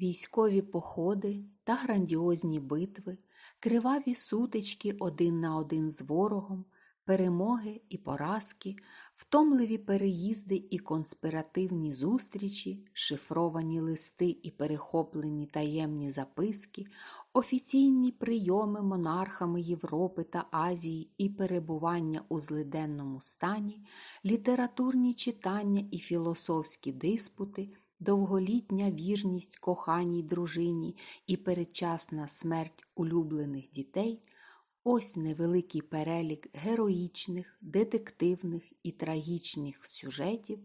Військові походи та грандіозні битви, криваві сутички один на один з ворогом, перемоги і поразки, втомливі переїзди і конспіративні зустрічі, шифровані листи і перехоплені таємні записки, офіційні прийоми монархами Європи та Азії і перебування у злиденному стані, літературні читання і філософські диспути – довголітня вірність коханій дружині і передчасна смерть улюблених дітей ось невеликий перелік героїчних, детективних і трагічних сюжетів,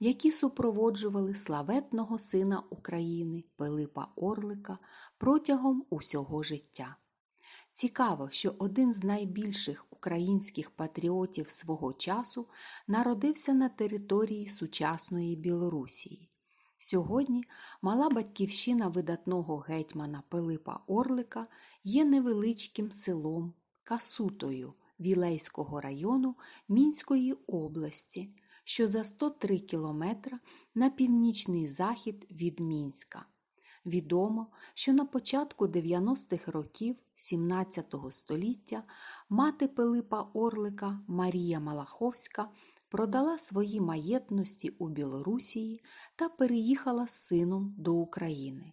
які супроводжували славетного сина України Пилипа Орлика протягом усього життя. Цікаво, що один з найбільших українських патріотів свого часу народився на території сучасної Білорусії. Сьогодні мала батьківщина видатного гетьмана Пилипа Орлика є невеличким селом Касутою Вілейського району Мінської області, що за 103 кілометра на північний захід від Мінська. Відомо, що на початку 90-х років 17 століття мати Пилипа Орлика Марія Малаховська продала свої маєтності у Білорусії та переїхала з сином до України.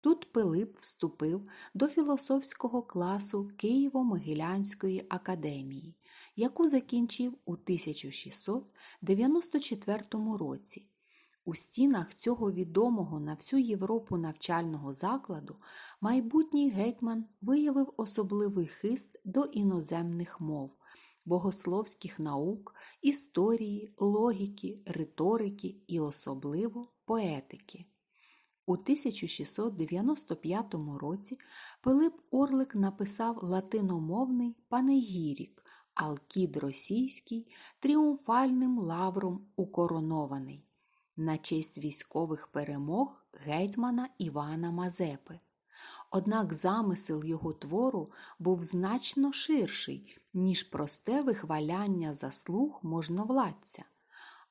Тут Пилип вступив до філософського класу Києво-Могилянської академії, яку закінчив у 1694 році. У стінах цього відомого на всю Європу навчального закладу майбутній гетьман виявив особливий хист до іноземних мов, богословських наук, історії, логіки, риторики і особливо поетики. У 1695 році Пилип Орлик написав латиномовний панегірік Алкід російський тріумфальним лавром укоронований на честь військових перемог гетьмана Івана Мазепи. Однак замисел його твору був значно ширший, ніж просте вихваляння заслуг можновладця.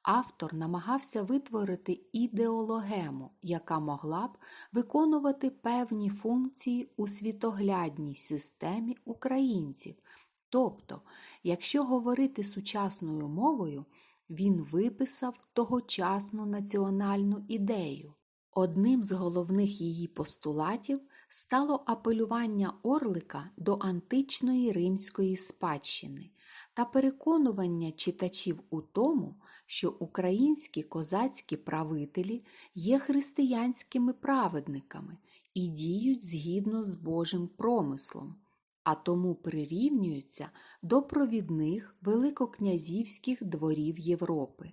Автор намагався витворити ідеологему, яка могла б виконувати певні функції у світоглядній системі українців. Тобто, якщо говорити сучасною мовою, він виписав тогочасну національну ідею. Одним з головних її постулатів стало апелювання Орлика до античної римської спадщини та переконування читачів у тому, що українські козацькі правителі є християнськими праведниками і діють згідно з Божим промислом, а тому прирівнюються до провідних великокнязівських дворів Європи.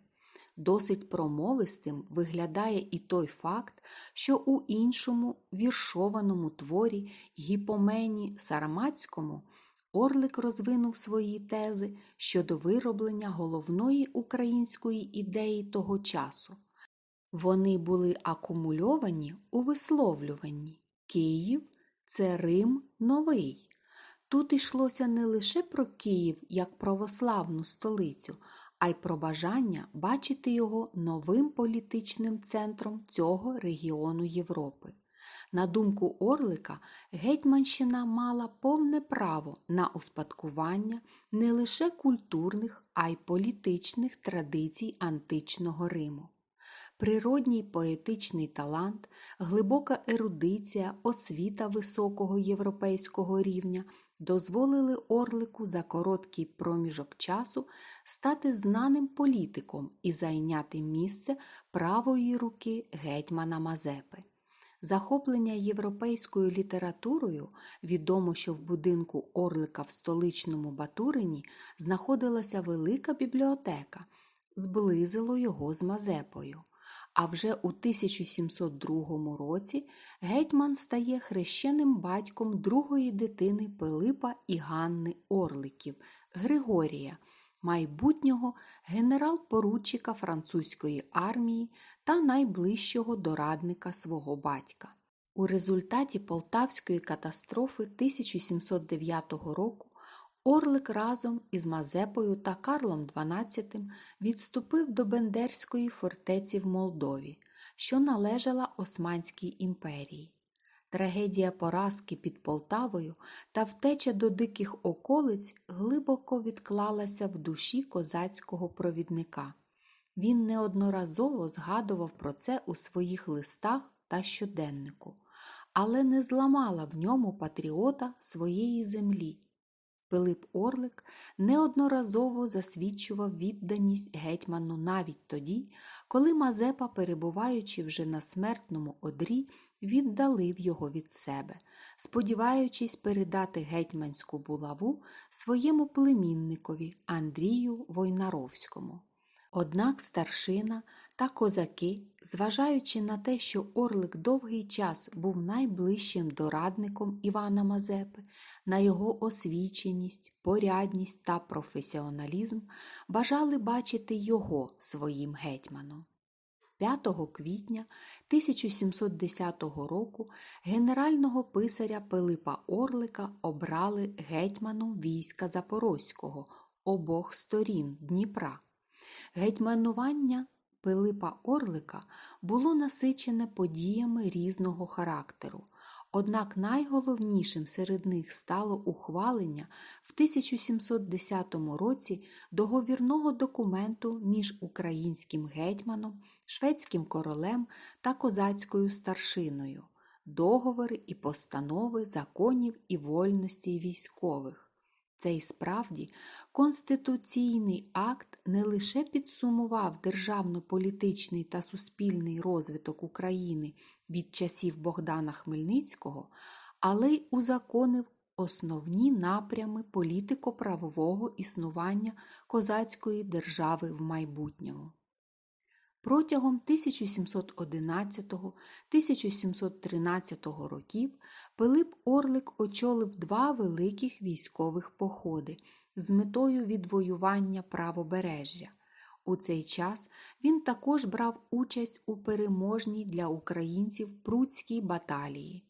Досить промовистим виглядає і той факт, що у іншому віршованому творі Гіпомені Сарамацькому Орлик розвинув свої тези щодо вироблення головної української ідеї того часу. Вони були акумульовані у висловлюванні Київ це Рим новий. Тут йшлося не лише про Київ як православну столицю, а й про бажання бачити його новим політичним центром цього регіону Європи. На думку Орлика, Гетьманщина мала повне право на успадкування не лише культурних, а й політичних традицій античного Риму. Природній поетичний талант, глибока ерудиція, освіта високого європейського рівня дозволили Орлику за короткий проміжок часу стати знаним політиком і зайняти місце правої руки гетьмана Мазепи. Захоплення європейською літературою відомо, що в будинку Орлика в столичному Батурині знаходилася велика бібліотека, зблизило його з Мазепою. А вже у 1702 році гетьман стає хрещеним батьком другої дитини Пилипа і Ганни Орликів Григорія, майбутнього генерал-поручика французької армії та найближчого дорадника свого батька. У результаті Полтавської катастрофи 1709 року Орлик разом із Мазепою та Карлом XII відступив до Бендерської фортеці в Молдові, що належала Османській імперії. Трагедія поразки під Полтавою та втеча до диких околиць глибоко відклалася в душі козацького провідника. Він неодноразово згадував про це у своїх листах та щоденнику, але не зламала в ньому патріота своєї землі. Пилип Орлик неодноразово засвідчував відданість гетьману навіть тоді, коли Мазепа, перебуваючи вже на смертному одрі, віддалив його від себе, сподіваючись передати гетьманську булаву своєму племінникові Андрію Войнаровському. Однак старшина та козаки, зважаючи на те, що Орлик довгий час був найближчим дорадником Івана Мазепи, на його освіченість, порядність та професіоналізм, бажали бачити його своїм гетьманом. 5 квітня 1710 року генерального писаря Пилипа Орлика обрали гетьманом війська Запорозького обох сторін Дніпра. Гетьманування Пилипа Орлика було насичене подіями різного характеру. Однак найголовнішим серед них стало ухвалення в 1710 році договірного документу між українським гетьманом, шведським королем та козацькою старшиною, договори і постанови законів і вольностей військових. Цей справді конституційний акт не лише підсумував державно-політичний та суспільний розвиток України від часів Богдана Хмельницького, але й узаконив основні напрями політико-правового існування козацької держави в майбутньому. Протягом 1711-1713 років Пилип Орлик очолив два великих військових походи з метою відвоювання правобережжя. У цей час він також брав участь у переможній для українців Пруцькій баталії,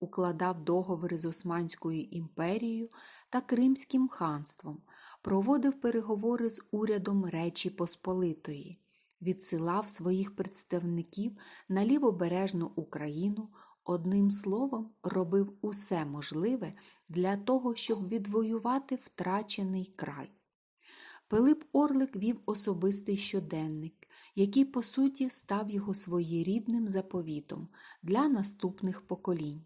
укладав договори з Османською імперією та Кримським ханством, проводив переговори з урядом Речі Посполитої відсилав своїх представників на лівобережну Україну, одним словом, робив усе можливе для того, щоб відвоювати втрачений край. Пилип Орлик вів особистий щоденник, який, по суті, став його своєрідним заповітом для наступних поколінь.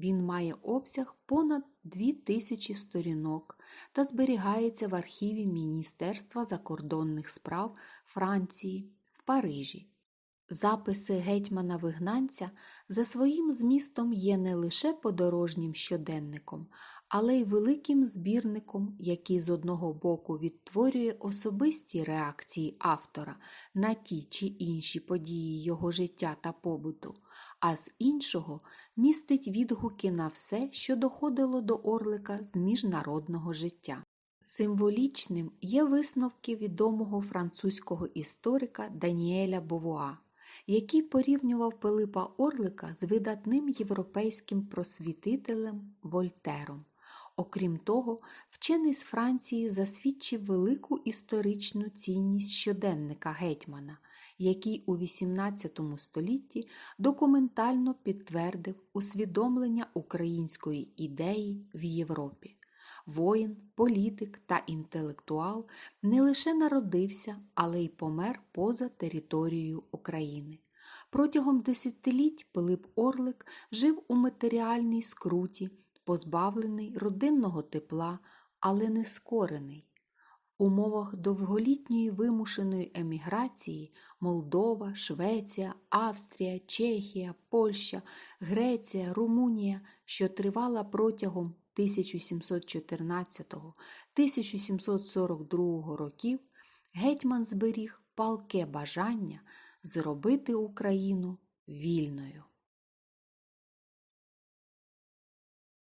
Він має обсяг понад дві тисячі сторінок та зберігається в архіві Міністерства закордонних справ Франції в Парижі. Записи гетьмана вигнанця за своїм змістом є не лише подорожнім щоденником, але й великим збірником, який з одного боку відтворює особисті реакції автора на ті чи інші події його життя та побуту, а з іншого містить відгуки на все, що доходило до Орлика з міжнародного життя. Символічним є висновки відомого французького історика Даніеля Бовуа, який порівнював Пилипа Орлика з видатним європейським просвітителем Вольтером. Окрім того, вчений з Франції засвідчив велику історичну цінність щоденника гетьмана, який у XVIII столітті документально підтвердив усвідомлення української ідеї в Європі. Воїн, політик та інтелектуал не лише народився, але й помер поза територією України. Протягом десятиліть Пилип Орлик жив у матеріальній скруті, позбавлений родинного тепла, але не скорений. В умовах довголітньої вимушеної еміграції Молдова, Швеція, Австрія, Чехія, Польща, Греція, Румунія, що тривала протягом 1714-1742 років, гетьман зберіг палке бажання зробити Україну вільною.